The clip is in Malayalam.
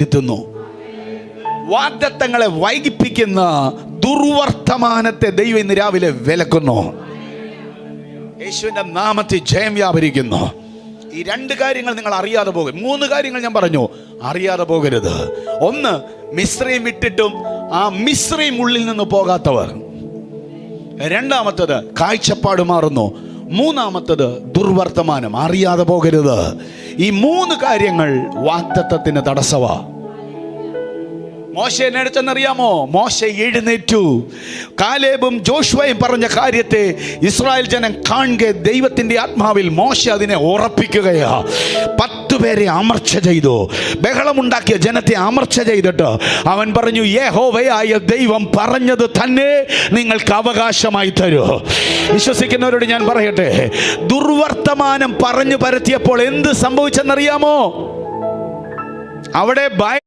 ഇരുത്തുന്നു വാഗ്ദത്തങ്ങളെ വൈകിപ്പിക്കുന്ന ദുർവർത്തമാനത്തെ ദൈവം ഇന്ന് രാവിലെ വിലക്കുന്നു. യേശുവിന്റെ നാമത്തിൽ ജയം വ്യാപരിക്കുന്നു. ഈ രണ്ട് കാര്യങ്ങൾ നിങ്ങൾ അറിയാതെ പോകും. മൂന്ന് കാര്യങ്ങൾ ഞാൻ പറഞ്ഞു. അറിയാതെ പോകരുത്. ഒന്ന് മിശ്രയും വിട്ടിട്ടും ആ മിശ്രയും ഉള്ളിൽ നിന്ന് പോകാത്തവർ. രണ്ടാമത്തത് കാഴ്ചപ്പാട് മാറുന്നു. മൂന്നാമത്തത് ദുർവർത്തമാനം. അറിയാതെ പോകരുത്. ഈ മൂന്ന് കാര്യങ്ങൾ വാക്തത്വത്തിന് തടസ്സവാ. മോശ എന്നെടുത്തെന്നറിയാമോ മോശ എഴുന്നേറ്റു. കാലേബും ജോഷുവയും പറഞ്ഞ കാര്യത്തെ ഇസ്രായേൽ ജനം കാണുക ദൈവത്തിന്റെ ആത്മാവിൽ മോശ അതിനെ ഉറപ്പിക്കുകയാ. പത്തു പേരെ അമർച്ച ചെയ്തു. ബഹളമുണ്ടാക്കിയ ജനത്തെ അമർച്ച ചെയ്തിട്ട് അവൻ പറഞ്ഞു യഹോവയായ ദൈവം പറഞ്ഞത് തന്നെ നിങ്ങൾക്ക് അവകാശമായി തരൂ. വിശ്വസിക്കുന്നവരോട് ഞാൻ പറയട്ടെ? ദുർവർത്തമാനം പറഞ്ഞു പരത്തിയപ്പോൾ എന്ത് സംഭവിച്ചെന്നറിയാമോ? അവിടെ ഭയ